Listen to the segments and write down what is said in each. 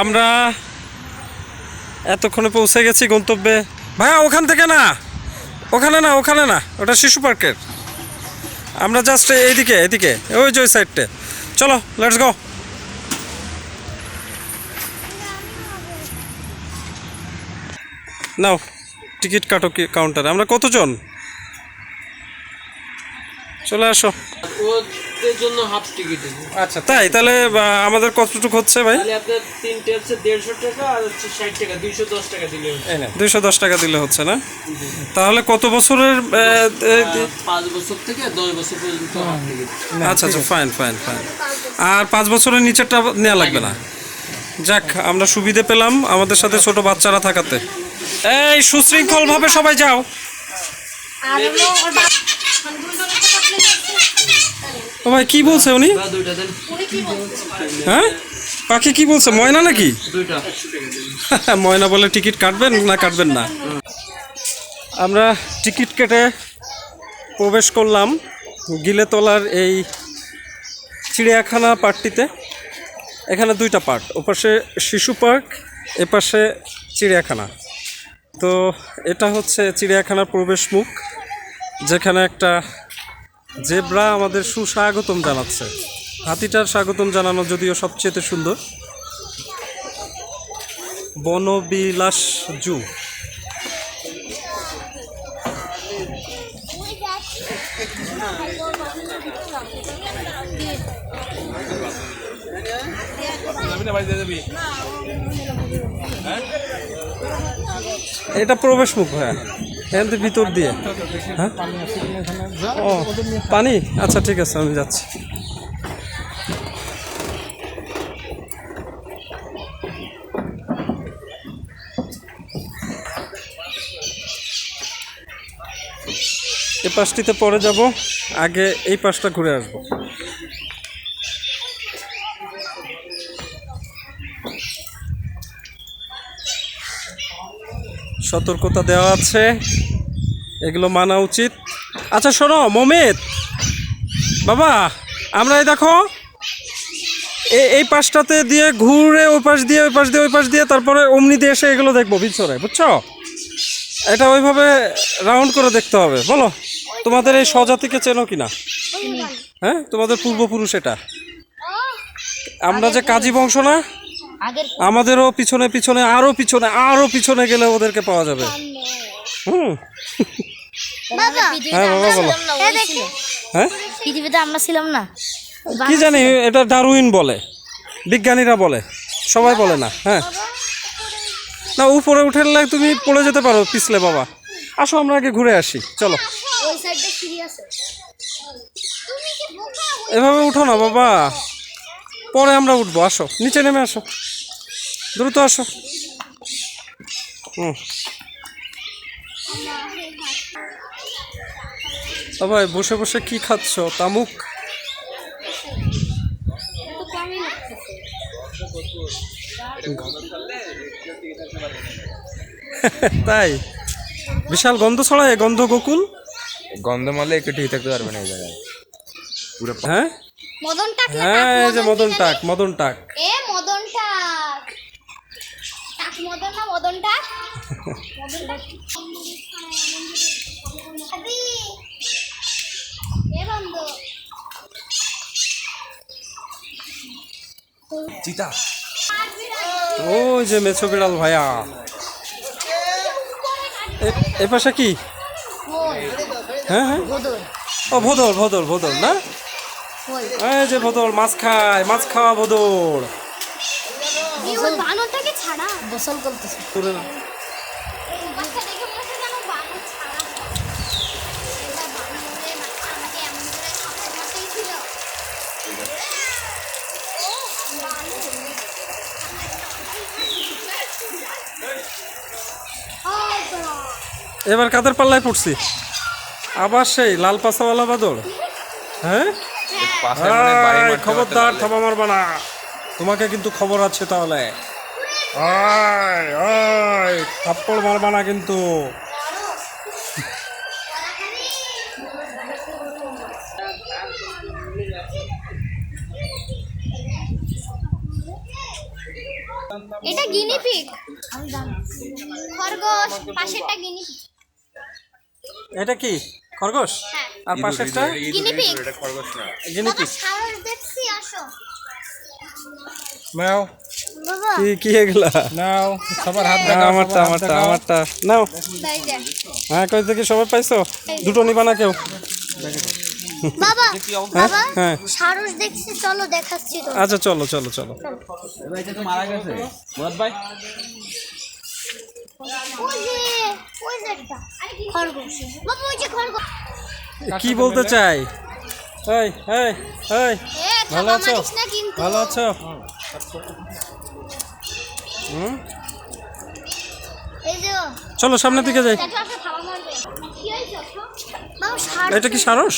আমরা এতক্ষণে পৌঁছে গেছি গন্তব্যে। ভাইয়া, ওখান থেকে না। ওখানে না ওখানে না। ওটা শিশু পার্কের। আমরা জাস্ট এইদিকে, এদিকে। ওই যে ওই সাইডটে চলো লেটস গো নাও, টিকিট কাটো কাউন্টারে আমরা কতজন? চলে আসো। ওদের জন্য হাফ টিকিট আচ্ছা তাই? তাহলে আমাদের কতটুকু হচ্ছে ভাই? তাহলে আপনার তিনটে হচ্ছে দেড়শো টাকা আর হচ্ছে ষাট টাকা দুইশো দশ টাকা দিলে দুইশো দশ টাকা দিলে হচ্ছে না? তাহলে কত বছরের পাঁচ বছর থেকে দশ বছর পর্যন্ত আচ্ছা আচ্ছা ফাইন ফাইন ফাইন আর পাঁচ বছরের নিচেরটা নেওয়া লাগবে না? যাক আমরা সুবিধে পেলাম আমাদের সাথে ছোট বাচ্চারা থাকাতে। এই সুশৃঙ্খল ভাবে সবাই যাও। ও ভাই কি বলছে উনি? বা দুইটা দেন। উনি কি বলছে? হ্যাঁ? পাখি কি বলছে? ময়না নাকি? দুইটা। ময়না বলে টিকিট কাটবেন না কাটবেন না? আমরা টিকিট কেটে প্রবেশ করলাম গিলেতলার এই চিড়িয়াখানা পার্কটিতে। এখানে দুইটা পার্ক ওপাশে শিশু পার্ক এপাশে চিড়িয়াখানা। তো এটা হচ্ছে চিড়িয়াখানার প্রবেশ মুখ যেখানে একটা জেব্রা আমাদের সুস্বাগতম জানাচ্ছে। হাতিটার স্বাগতম জানানো যদিও সবচেয়ে সুন্দর। বনবিলাস জু এটা প্রবেশ মুখ হ্যাঁ এখান ভিতর দিয়ে? হ্যাঁ? ও, পানি? আচ্ছা ঠিক আছে, আমি যাচ্ছি। এই পাশটিতে পরে যাব, আগে এই পাশটা ঘুরে আসব। সতর্কতা দেওয়া আছে। এগুলো মানা উচিত। আচ্ছা শোনো মমিত বাবা, আমরা এই দেখো এই পাশটাতে দিয়ে ঘুরে ওই পাশ দিয়ে, ওই পাশ দিয়ে, ওই পাশ দিয়ে, তারপরে অমনি দিয়ে এসে এগুলো দেখব বিচরে বুঝছ? এটা ওইভাবে রাউন্ড করে দেখতে হবে। বলো, তোমাদের এই স্বজাতিকে চেনো কিনা? হ্যাঁ তোমাদের পূর্বপুরুষ এটা। আমরা যে কাজী বংশ না আমাদেরও পিছনে পিছনে আরও পিছনে আরও পিছনে গেলে ওদেরকে পাওয়া যাবে। হুম। হ্যাঁ বাবা বলো। হ্যাঁ? পৃথিবীতে আমরা ছিলাম না। কি জানি এটা ডারউইন বলে। বিজ্ঞানীরা বলে। সবাই বলে না হ্যাঁ। না উপরে উঠে গেলে তুমি পড়ে যেতে পারো পিছলে বাবা। আসো আমরা আগে ঘুরে আসি। চলো। ওই সাইডে সিঁড়ি আছে। এভাবে উঠো না বাবা। পরে আমরা উঠবো আসো। নিচে নেমে আসো। দ্রুত আসো। হুম। ও ভাই বসে বসে কি খাচ্ছ? তামুক? তো কমই লাগতেছে তাই? বিশাল গন্ধ ছড়ায় গন্ধ গোকুল? গন্ধমালে একটু ঠিক থাকতে পারবে না এই জায়গায়। পুরো হ্যাঁ? মদন টাক হ্যাঁ এই যে মদন টাক মদন টাক। এ টাক টাক মদন না মদন টাক মদন টাক আদি! এ বন্ধু। চিতা। ওই যে মেছো বিড়াল ভাইয়া। এ- পাশে কি? হ্যাঁ হ্যাঁ। ও ভোদর না? এই যে ভোদর মাছ খায় মাছ খাওয়া ভোদর এই ওই বানরটাকে ছাড়া গোসল করতেছে। এবার কাদের পাল্লায় পড়ছি? আবার সেই লাল পাশাওয়ালা বাদর হ্যাঁ? পাশে মানে খবরদার। থাবা মারবা না তোমাকে কিন্তু খবর আছে তাহলে। আয়, থাপ্পড় মারবা না কিন্তু। এটা গিনি পিগ খরগোশ পাশেরটা গিনি এটা কি? খরগোশ? হ্যাঁ। আর পাশেরটা? গিনি পিগ জিনিস বাবা সারস দেখছি আসো। ম্যাও কি কি এগুলা? নাও সবার হাত হ্যাঁ, আমারটা আমারটা আমারটা। নাও। হ্যাঁ কই থেকে সবাই পাইছো? দুটো নিবা না কেউ। বাবা বাবা হ্যাঁ। সারস দেখছি চলো দেখাচ্ছি তো আচ্ছা চলো চলো চলো। মারা গেছে। মুরাদ ভাই। ওই যে ওই যে একটা। খরগোশ। বাবা ওই যে খরগোশ। কি বলতে চাই? এই এই এই। ভালো আছো? ভালো আছো? চলো সামনের দিকে যাই। এটা কি সারস?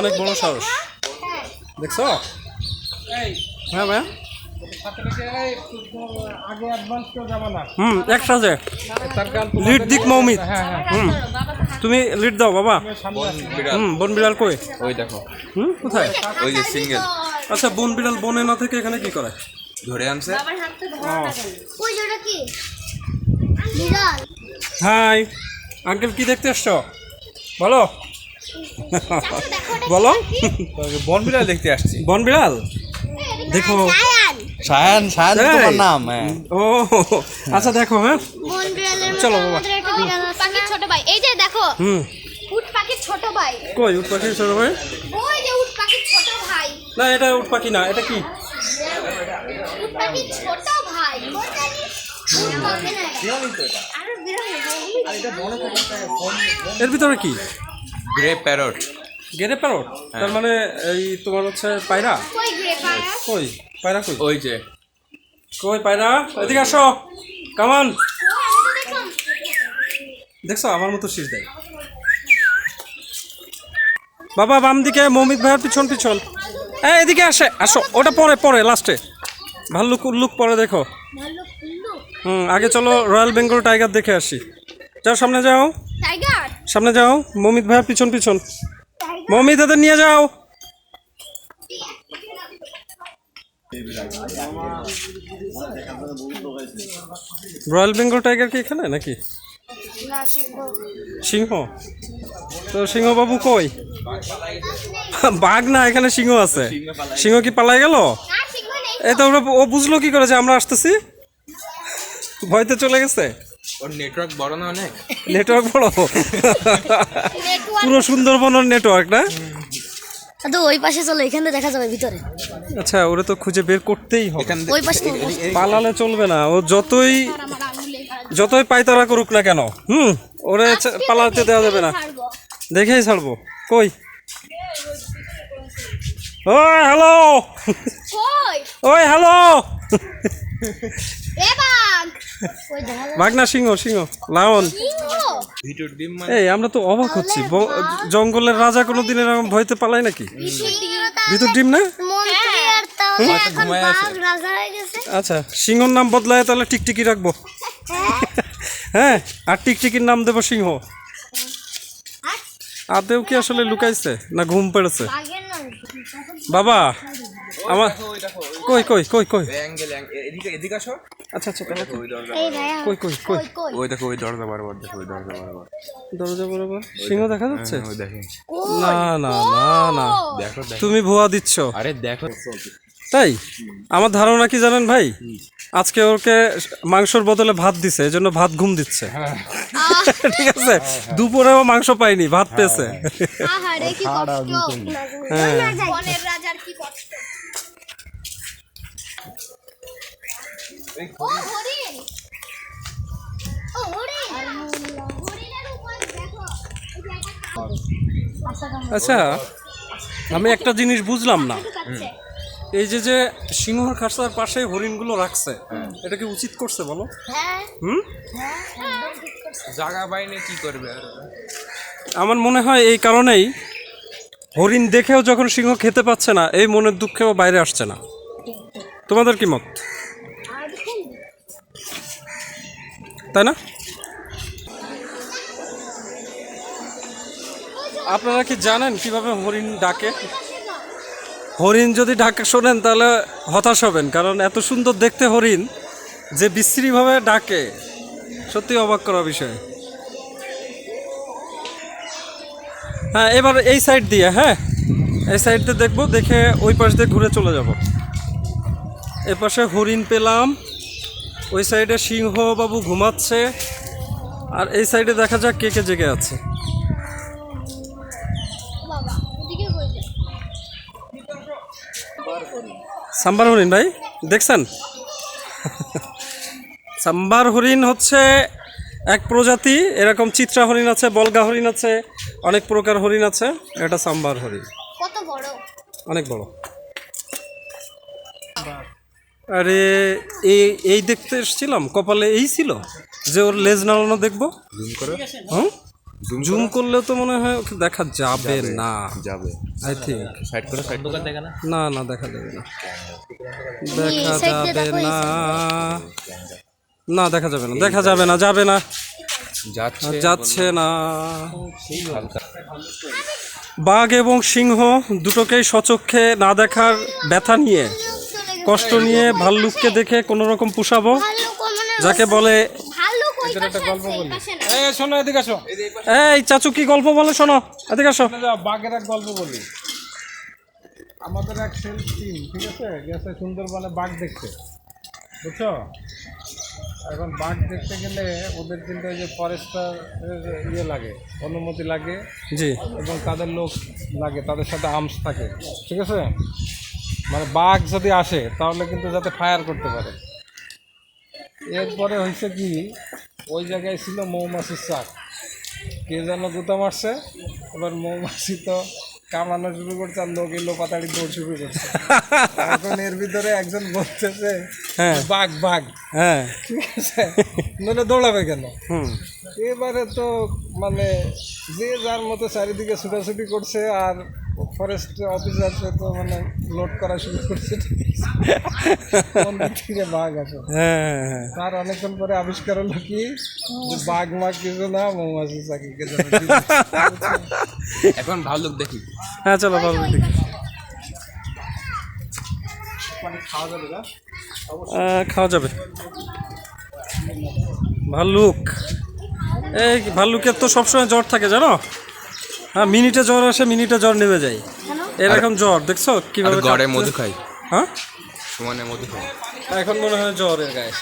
অনেক বড় সারস। হ্যাঁ দেখছ? হ্যাঁ ভাইয়া? আগে অ্যাডভান্স কেউ হুম একসাথে লিড দিক মৌমিত। হুম। তুমি লিড দাও বাবা। হুম বন বিড়াল কই? ওই দেখো। হুম কোথায়? ওই যে সিঙ্গেল। আচ্ছা বন বিড়াল বনে না থেকে এখানে কি করে? ধরে আনছে? ওই যে কি? বিড়াল। হাই আঙ্কেল কি দেখতে এসছো বলো। বলো। বন বিড়াল দেখতে আসছি। বন বিড়াল? দেখো। সায়ান। সায়ান তোমার নাম হ্যাঁ। ও আচ্ছা দেখো হ্যাঁ। চলো বাবা। পাখির ছোট ভাই। এই যে দেখো। হুম। উট পাখির ছোট ভাই। কই উট পাখি ছোট ভাই? ওই যে উট পাখির ছোট ভাই। না এটা উট পাখি না এটা কি? ছোট ভাই এর ভিতরে কি? Grey parrot. Grey parrot? তার মানে এই তোমার হচ্ছে পায়রা? কই পায়রা? কই? ওই যে। কই পায়রা? এদিকে আসো। কামান দেখছ? আমার মতো শীষ দেয়। বাবা বাম দিকে মৌমিক ভাইয়ের পিছন পিছন। এই এদিকে আসে। আসো। ওটা পরে পরে লাস্টে ভাল্লুক উল্লুক পরে দেখো। হুম আগে চলো রয়্যাল বেঙ্গল টাইগার দেখে আসি। যাও সামনে যাও। সামনে যাও মমিত ভাইয়ের পিছন পিছন। মমিত এদের নিয়ে যাও। রয়্যাল বেঙ্গল টাইগার কি এখানে নাকি? সিংহ। তো সিংহ বাবু কই? বাঘ না এখানে সিংহ আছে। সিংহ কি পালাই গেল? না শিখব এই তো ওরা- ও বুঝলো কি করে যে আমরা আসতেছি? ভয়তে চলে গেছে? ওর নেটওয়ার্ক বড় না অনেক? নেটওয়ার্ক বড়? পুরো সুন্দরবনের নেটওয়ার্ক না? তো ওই পাশে চলো এখানে দেখা যাবে ভিতরে। আচ্ছা ওরা তো খুঁজে বের করতেই হবে। ওই পাশে পালালে চলবে না। ও যতই যতই পায়তারা করুক না কেন হুম? ওরে পালাতে দেওয়া যাবে না। দেখেই ছাড়বো। কই? ওই হ্যালো ওই হ্যালো বাঘনা সিংহ সিংহ লায়ন। মানে এই আমরা তো অবাক হচ্ছি। জঙ্গলের রাজা কোনোদিন এরকম ভয়তে পালায় নাকি? ভিতর ডিম না? হয়ে। গেছে। আচ্ছা সিংহর নাম বদলায় তাহলে টিকটিকি রাখব। হ্যাঁ। আর টিকটিকির নাম দেবো সিংহ। আদেও কি আসলে লুকাইছে না ঘুম পেড়েছে? বাবা আমার কই কই কই কই? এদিকে এদিকে আসো। আচ্ছা আচ্ছা ওই দরজা কই কই কই? ওই দেখো ওই দরজা বরাবর দেখো ওই দরজা বরাবর। দরজা বরাবর? সিংহ দেখা। যাচ্ছে? না না না না। দেখো দেখো। তুমি ভুয়া দিচ্ছ। আরে দেখো। তাই? আমার ধারণা কি জানেন ভাই? আজকে ওকে মাংসর বদলে ভাত দিছে এজন্য ভাত ঘুম দিচ্ছে। ঠিক আছে? দুপুরেও মাংস পাইনি ভাত পেয়েছে। আহারে কি কষ্ট। হ্যাঁ বনের রাজার কি কষ্ট ও হরিণ ও হরিণ হরিণের উপর দেখো এই যে একটা কাক আচ্ছা আমি একটা জিনিস বুঝলাম না। এই যে যে সিংহর খাসার পাশে হরিণগুলো রাখছে এটা কি উচিত করছে বলো? হ্যাঁ। হুম? জায়গা বাইনে কি করবে আমার মনে হয় এই কারণেই হরিণ দেখেও যখন সিংহ খেতে পাচ্ছে না এই মনের দুঃখেও বাইরে আসছে না। তোমাদের কি মত? তাই না? আপনারা কি জানেন কীভাবে হরিণ ডাকে? হরিণ যদি ডাকে শোনেন, তাহলে হতাশ হবেন, কারণ এত সুন্দর দেখতে হরিণ যে বিশ্রীভাবে ডাকে। সত্যি অবাক করা বিষয়। হ্যাঁ এবার এই সাইড দিয়ে হ্যাঁ? এই সাইড দিয়ে দেখব, দেখে ওই পাশ দিয়ে ঘুরে চলে যাব। এ পাশে হরিণ পেলাম। ওই সাইডে সিংহ বাবু ঘুমাচ্ছে আর এই সাইডে দেখা যাক কে কে জেগে আছে। সাম্বার হরিণ ভাই দেখছেন? সাম্বার হরিণ হচ্ছে এক প্রজাতি এরকম চিত্রা হরিণ আছে বলগা হরিণ আছে অনেক প্রকার হরিণ আছে এটা সাম্বার হরিণ। অনেক বড়। আরে এই এই দেখতে এসেছিলাম কপালে এই ছিল যে ওর লেজ নাড়ানো দেখব? জুম করে? হুম? জুম করলেও তো মনে হয় ওকে দেখা যাবে না। যাবে। আই থিঙ্ক সাইড করে সাইড করে। দেখা না না না দেখা যাবে না। দেখা যাবে না। না দেখা যাবে না দেখা যাবে না যাবে না। যাচ্ছে যাচ্ছে না। বাঘ এবং সিংহ দুটোকেই সচক্ষে না দেখার ব্যথা নিয়ে কষ্ট নিয়ে ভাল্লুককে দেখে কোনো রকম পুষাবো যাকে বলে শোনো এদিকে আসো। এই চাচু কি গল্প বলে? শোনো এদিকে আসো। বাঘের এক গল্প বলি। আমাদের এক সেল টিম ঠিক আছে? গেছে সুন্দরবনে বাঘ দেখতে। বুঝছ? এখন বাঘ দেখতে গেলে ওদের কিন্তু ওই যে ফরেস্টার ইয়ে লাগে অনুমতি লাগে জি। এবং তাদের লোক লাগে তাদের সাথে আর্মস থাকে। ঠিক আছে? মানে বাঘ যদি আসে তাহলে কিন্তু যাতে ফায়ার করতে পারে। এরপরে হয়েছে কি ওই জায়গায় ছিল মৌমাছির চাক কে যেন গুতা মারছে এবার মৌমাছি তো কামানো শুরু করছে আর লোক এলো পাতাড়ি দৌড় শুরু করছে। এখন এর ভিতরে একজন বলতেছে হ্যাঁ। বাঘ বাঘ। হ্যাঁ। ঠিক আছে? নইলে দৌড়াবে কেন? এবারে তো মানে যে যার মতো চারিদিকে ছুটাছুটি করছে আর ফরেস্ট অফিসারকে তো মানে লোড করা শুরু করছে। কোন থেকে বাঘ আছে? হ্যাঁ হ্যাঁ। তার অনেকক্ষণ পরে আবিষ্কার হলো কি? বাঘ মাঘ কিছু না মৌমাছি চাকি কে জানে কি। এখন ভালো দেখি। হ্যাঁ চলো ভালো দেখি। আহ, খাওয়া যাবে। ভাল্লুক। এই ভাল্লুকের তো সবসময় জ্বর থাকে জানো? হ্যাঁ মিনিটে জ্বর আসে মিনিটে জ্বর নেমে যায়। এরকম জ্বর দেখছ কীভাবে গড়ে মধু খাই। হ্যাঁ? সমানে মধু খাই। এখন মনে হয় জ্বর এর গায়ে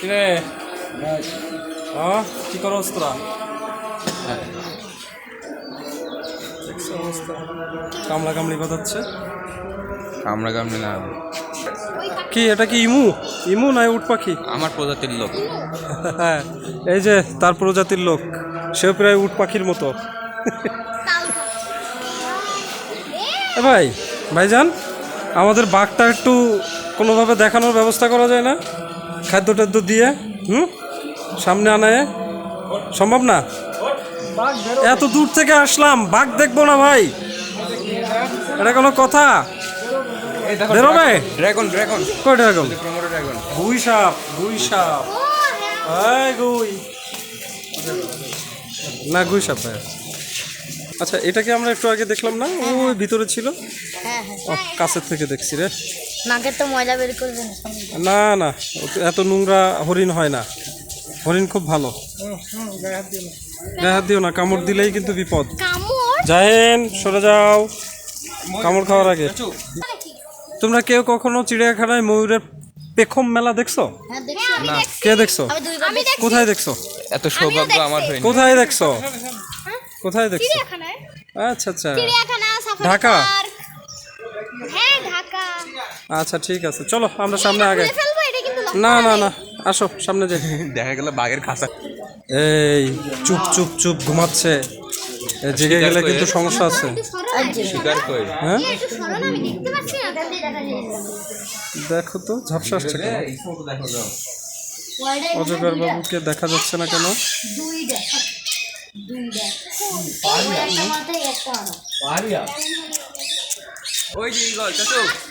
কিরে? হ্যাঁ কি করো অবস্থা? কামলা কামড়ি বাজাচ্ছে? কামড়া কামড়ে না। কি এটা কি ইমু? ইমু না উট পাখি? আমার প্রজাতির লোক। হ্যাঁ এই যে তার প্রজাতির লোক সেও প্রায় উট পাখির মতো। ভাই ভাইজান আমাদের বাঘটা একটু কোনোভাবে দেখানোর ব্যবস্থা করা যায় না? খাদ্য টাদ্য দিয়ে হুম? সামনে আনায়। সম্ভব না? এত দূর থেকে আসলাম বাঘ দেখব না ভাই। এটা কোনো কথা? বেরোবে ড্রাগন ড্রাগন কয়টা এরকম প্রমোটো ড্রাগন গুই সাপ গুই সাপ। ও হ্যাঁ। এই গুই। না গুই সাপ হ্যাঁ আচ্ছা এটাকে আমরা একটু আগে দেখলাম না? ওই ভিতরে ছিল? হ্যাঁ হ্যাঁ কাছের থেকে দেখছি রে। নাকের তো ময়লা বের করবেন না। না ও এত নোংরা হরিণ হয় না। হরিণ খুব ভালো। গায়ে হাত দিও না কামড় দিলেই কিন্তু বিপদ। কামড়? জাহেন সরে যাও। কামড় খাওয়ার আগে। কি তোমরা কেউ কখনো চিড়িয়াখানায় ময়ূরের পেখম মেলা দেখছ? হ্যাঁ দেখছি। কে দেখছ? কোথায় দেখছ? এত সৌভাগ্য আমার হয়নি। কোথায় দেখছ? কোথায় দেখছ? আচ্ছা আচ্ছা। ঢাকা? হ্যাঁ ঢাকা। আচ্ছা ঠিক আছে। চলো আমরা সামনে আগে না না না। আসো সামনে যাই। দেখা গেল বাঘের খাসা এই চুপ চুপ চুপ ঘুমাচ্ছে। জেগে গেলে কিন্তু সমস্যা আছে। না, হ্যাঁ দেখো তো ঝাপসা আসছে কেন? অজগর বাবুকে দেখা যাচ্ছে না কেন?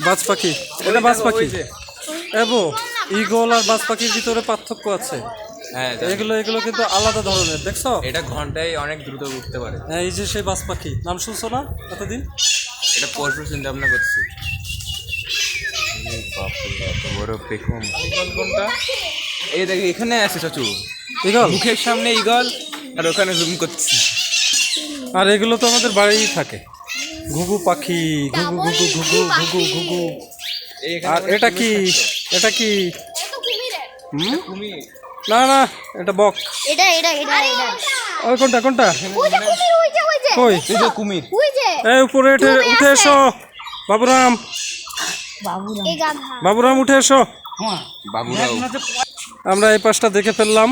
বাজ পাখি এটা বাজ পাখি। এবো ইগল আর বাজ পাখির ভিতরে পার্থক্য আছে। হ্যাঁ এগুলো এগুলো কিন্তু আলাদা ধরনের দেখছ? এটা ঘন্টায় অনেক দ্রুত উঠতে পারে। হ্যাঁ, এই যে সেই বাস পাখি নাম শুনছো না? এতদিন? এটা পরশু চিন্তা ভাবনা করছি। বড় পেখম। কোনটা? এই দেখ এখানে আছে চাচু। ইগল মুখের সামনে ইগল আর ওখানে জুম করছি আর এগুলো তো আমাদের বাড়িই থাকে। ঘুঘু পাখি ঘুঘু ঘুঘু ঘুঘু ঘুঘু ঘুঘু। আর এটা কি এটা কি? না না এটা বক। এটা এটা এটা এটা। ওই কোনটা কোনটা? ওই যে কুমির ওই যে কই? এই কুমির। এই উপরে উঠে উঠে এসো। বাবুরাম। বাবুরাম। উঠে এসো। বাবুরাও। আমরা এই পাশটা দেখে ফেললাম।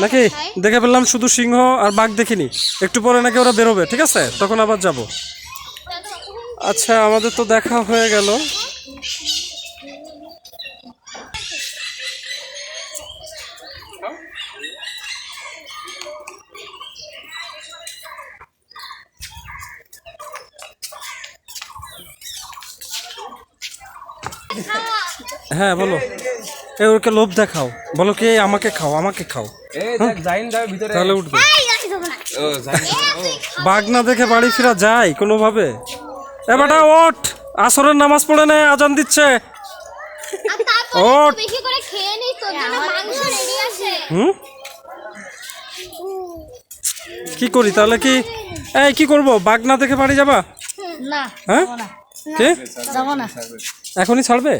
নাকি? দেখে ফেললাম শুধু সিংহ আর বাঘ দেখিনি। একটু পরে নাকি ওরা বেরোবে ঠিক আছে? তখন আবার যাব। আচ্ছা আমাদের তো দেখা হয়ে গেল। হ্যাঁ বলো। এ ওকে লোভ দেখাও। বলো কি আমাকে খাও আমাকে খাও। এই দেখ জাইন দাও ভিতরে। তাহলে উঠবে। বাঘ না দেখে বাড়ি ফেরা যায় কোনোভাবে? এ বেটা ওঠ! আসরের নামাজ পড়ে নে আজান দিচ্ছে। ওঠ। হুম? কি করি তাহলে কি? এই কি করব? বাঘ না দেখে বাড়ি যাবা? না হ্যাঁ? কে? যাব না। এখনই ছাড়বে?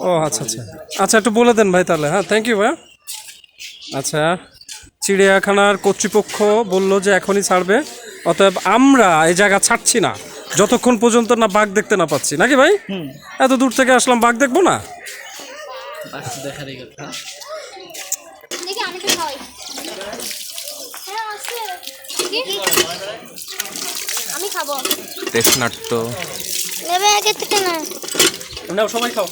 ও আচ্ছা আচ্ছা। আচ্ছা একটু বলে দেন ভাই তাহলে হ্যাঁ থ্যাংক ইউ ভাই আচ্ছা চিড়িয়াখানার কর্তৃপক্ষ বলল যে এখনই ছাড়বে অতএব আমরা এই জায়গা ছাড়ছি না। যতক্ষণ পর্যন্ত না বাঘ দেখতে না পাচ্ছি। নাকি ভাই? এত দূর থেকে আসলাম বাঘ দেখব না? দেখি আমি তো খাওয়াই হ্যাঁ আছে দেখি আমি খাব। তেষ্নাট্য নেবে আগে থেকে না? নাও সবাই খাও।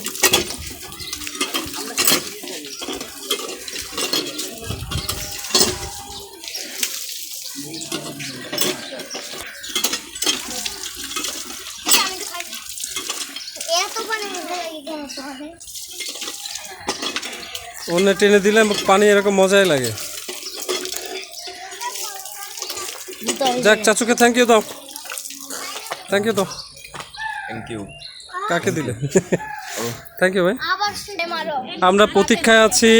অন্য টেনে দিলে পানি এরকম মজাই লাগে। যাক চাচুকে থ্যাংক ইউ দাও। থ্যাংক ইউ দাও থ্যাংক ইউ কাকে দিলে? থ্যাংক ইউ ভাই। আমরা প্রতীক্ষায় আছি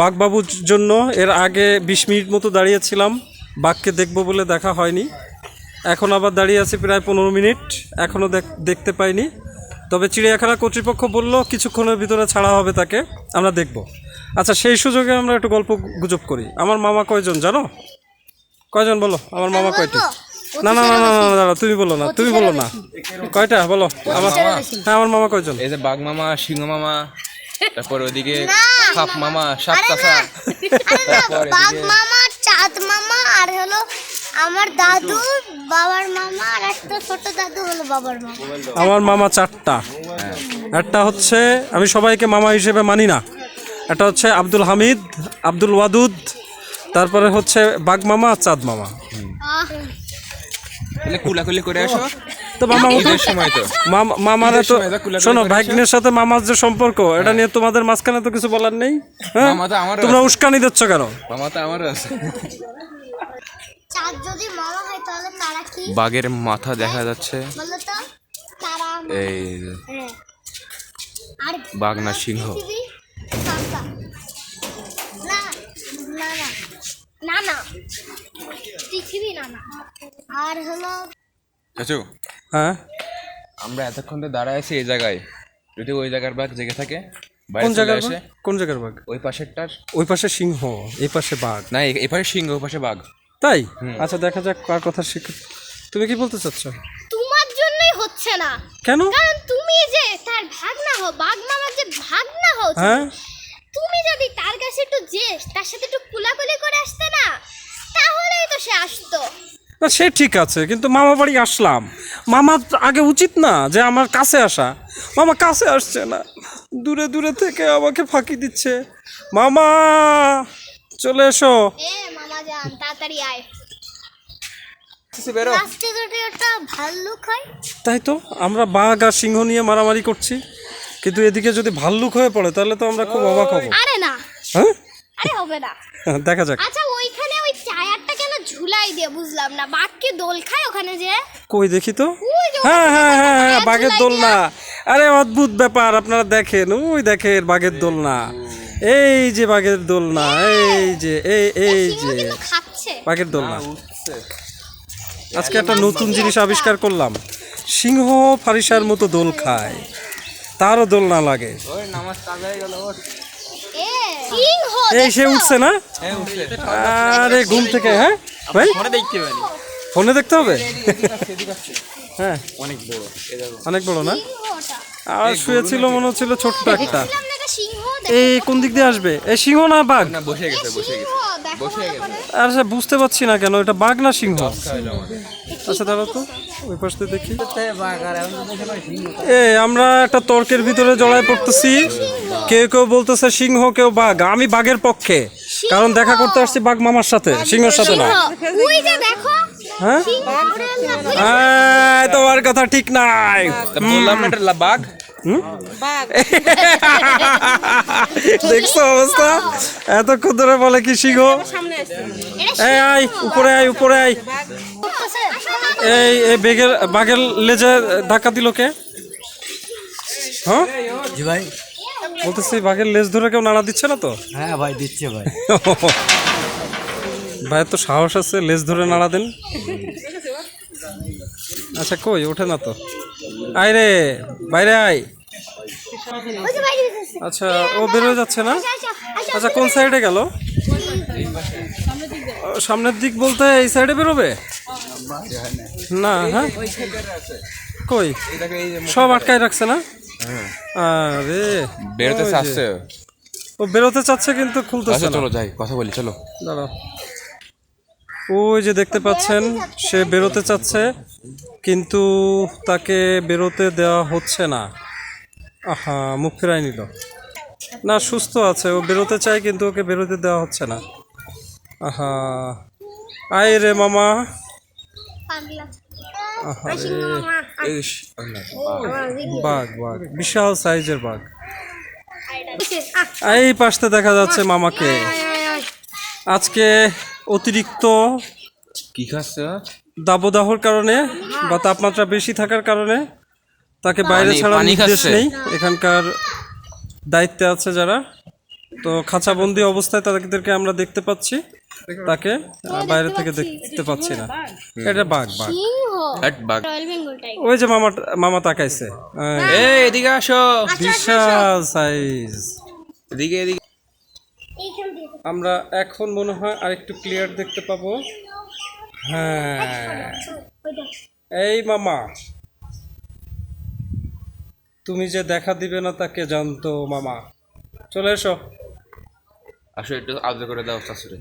বাঘবাবুর জন্য। এর আগে বিশ মিনিট মতো দাঁড়িয়েছিলাম। বাঘকে দেখব বলে দেখা হয়নি। এখন আবার দাঁড়িয়ে আছি প্রায় পনেরো মিনিট। এখনও দেখতে পাইনি। তবে চিড়িয়াখানা কর্তৃপক্ষ বলল কিছুক্ষণের ভিতরে ছাড়া হবে তাকে। আমরা দেখব। আচ্ছা সেই সুযোগে আমরা একটু গল্প গুজব করি। আমার মামা কয়জন জানো? কয়জন বলো? আমার মামা কয়টি? না না না না না দাঁড়া তুমি বলো না তুমি বলো না। কয়টা? বলো। আমার হ্যাঁ আমার মামা কয়জন? এই যে বাঘ মামা সিংহ মামা তারপর ওদিকে সাপ মামা সাপ কাঁচা বাঘ মামা চাঁদ মামা আর হলো আমার দাদু বাবার মামা আর একটা ছোট দাদু হলো বাবার মামা। আমার মামা চারটা। একটা হচ্ছে আমি সবাইকে মামা হিসেবে মানি না। একটা হচ্ছে আব্দুল হামিদ আব্দুল ওয়াদুদ তারপরে হচ্ছে বাঘ মামা আর চাঁদ মামা। তাহলে কুলাকুলি করে আসো। তো মামা সময় তো। মামারা তো শোনো ভাগ্নের সাথে মামার যে সম্পর্ক এটা নিয়ে তোমাদের মাঝখানে তো কিছু বলার নেই হ্যাঁ? মামা তো আমারও তোমরা উস্কানি দিচ্ছ কেন? মামা তো আমারও আছে। চাঁদ যদি মামা হয় তাহলে তারা কি বাঘের মাথা দেখা যাচ্ছে। বলো তো তারা এই হ্যাঁ। বাঘ না সিংহ। না না না না না পৃথিবী না না আর হলো চাচু? হ্যাঁ? আমরা এতক্ষণ তো দাঁড়ায় আছি এই জায়গায়। যদি ওই জায়গার বাঘ জেগে থাকে কোন জায়গার আসে। বাঘ? কোন জায়গার বাঘ? ওই পাশেরটার ওই পাশে সিংহ এই পাশে বাঘ। না এ- এই পাশে সিংহ ওই পাশে বাঘ। তাই? আচ্ছা দেখা যাক কার কথা শিখ তুমি কি বলতে চাচ্ছ? তোমার জন্যই হচ্ছে না। কেন? কারণ তুমি যে তার ভাগনা হও বাঘ মামার যে ভাগনা হও তুমি, হ্যাঁ? একটু যে তার সাথে একটু কুলাকুলি করে আসতে না তাহলেই তো সে আসতো। না সে ঠিক আছে কিন্তু মামা বাড়ি আসলাম। মামা আগে উচিত না যে আমার কাছে আসা। মামা কাছে আসছে না। দূরে দূরে থেকে আমাকে ফাঁকি দিচ্ছে। মামা চলে এসো। এ মামা যান তাড়াতাড়ি আয়। বেরো। রাস্তায় যদি একটা ভাল্লুক হয়। তাই তো আমরা বাঘ আর সিংহ নিয়ে মারামারি করছি। কিন্তু এদিকে যদি ভাল্লুক হয়ে পড়ে তাহলে তো আমরা খুব অবাক হব। আরে না হ্যাঁ? আরে হবে না। দেখা যাক। আচ্ছা ওইখানে ওই টায়ারটা কেন ঝুলাই দিয়ে বুঝলাম না। বাঘ কি দোল খায় ওখানে যে? কই দেখি তো? হ্যাঁ হ্যাঁ হ্যাঁ হ্যাঁ বাঘের ঝুলাই দোলনা। আরে অদ্ভুত ব্যাপার আপনারা দেখেন। ওই দেখেন বাঘের দোলনা। এই যে বাঘের দোলনা এই যে এই এই যে। কিন্তু খাচ্ছে। বাঘের দোলনা। আজকে একটা নতুন জিনিস আবিষ্কার করলাম। সিংহ ফারিসার মতো দোল খায়। তারও দোলনা লাগে। এই সে উঠছে না? হ্যাঁ আরে ঘুম থেকে হ্যাঁ? ভাই? ফোনে দেখতে হবে? হ্যাঁ। অনেক বড় অনেক বড় না? আর শুয়েছিল মনে হচ্ছিল ছোট্ট একটা। এই কোন দিক দিয়ে আসবে? এই সিংহ না বাঘ? না বসে গেছে বসে গেছে। বসে গেছে। আর সে বুঝতে পারছি না কেন এটা বাঘ না সিংহ? আচ্ছা দাঁড়াও তো ওই পাশ থেকে দেখি। এ আমরা একটা তর্কের ভিতরে জড়ায় পড়তেছি। কেউ কেউ বলতেছে সিংহ কেউ বাঘ। আমি বাঘের পক্ষে। কারণ দেখা করতে আসছি বাঘ মামার সাথে সিংহের সাথে না। সিংহ ওই যে দেখো হ্যাঁ? এই, তোমার কথা ঠিক নাই। তা বললাম না এটা বাঘ? দেখছ অবস্থা? এতক্ষণ ধরে বলে কি সিংহ? এই আয় উপরে আয় উপরে আয়। এই এই বেগের বাঘের লেজে ধাক্কা দিল কে? হ্যাঁ? জি ভাই। বলতেছি বাঘের লেজ ধরে কেউ নাড়া দিচ্ছে না তো? হ্যাঁ ভাই দিচ্ছে ভাই। ভাইয়ের তো সাহস আছে লেজ ধরে নাড়া দেন। আচ্ছা কই? ওঠে না তো। আয় রে বাইরে আয়। আচ্ছা ও বেরোয় যাচ্ছে না? আচ্ছা কোন সাইডে গেল? ও, সামনের দিক বলতে এই সাইডে বেরোবে? না হ্যাঁ? কই? সব আটকায় রাখছে না? আরে বেরোতে। আসছে ও বেরোতে চাচ্ছে কিন্তু খুলতেছে আচ্ছা না। চলো যাই কথা বলি চলো। দাঁড়াও। ওই যে দেখতে পাচ্ছেন সে বেরোতে চাচ্ছে কিন্তু তাকে বেরোতে দেওয়া হচ্ছে না। আহা মুখ ফেরাই নিল। না সুস্থ আছে ও বেরোতে চায় কিন্তু ওকে বেরোতে দেওয়া হচ্ছে না। আহা। আয় রে মামা। বাঘ বাঘ বিশাল সাইজের বাঘ। এই পাশে দেখা যাচ্ছে মামাকে। আজকে অতিরিক্ত কি খাচ্ছে দাবদাহর কারণে বা তাপমাত্রা বেশি থাকার কারণে তাকে বাইরে ছাড়া নির্দেশ নেই। এখানকার দায়িত্বে আছে যারা। তো খাঁচাবন্দি অবস্থায় তাদেরকে আমরা দেখতে পাচ্ছি। তাকে বাইরে থেকে দেখতে পাচ্ছি না। এটা বাঘ বাঘ। বাঘ। রয়্যাল বেঙ্গল টাইগার ওই যে মামা মামা তাকাইছে। এই, এই এদিকে আসো। বিশাল সাইজ এদিকে এদিকে। আমরা এখন মনে হয় আরেকটু ক্লিয়ার দেখতে পাবো। হ্যাঁ। এই মামা। তুমি যে দেখা দিবে না তাকে জানতো মামা। চলে এসো। আসো একটু আদর করে দাও শাশুড়ি।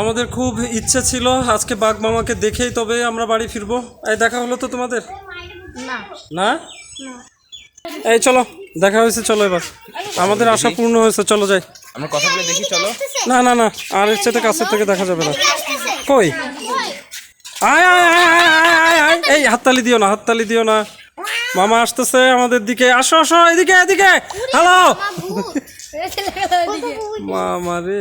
আমাদের খুব ইচ্ছা ছিল আজকে বাঘ মামাকে দেখেই তবে আমরা বাড়ি ফিরবো। এই দেখা হলো তো তোমাদের? না। এই চলো দেখা হয়েছে চলো এবার। আমাদের আশা পূর্ণ হয়েছে চলো যাই। আমরা কথা বলে দেখি চলো। না না না আর এর চেয়ে কাছের থেকে দেখা যাবে না। কই? আয় আয় আয় আয় এই হাততালি দিও না হাততালি দিও না। মামা আসতেছে আমাদের দিকে। আসো আসো এদিকে এদিকে। হ্যালো মামা রে।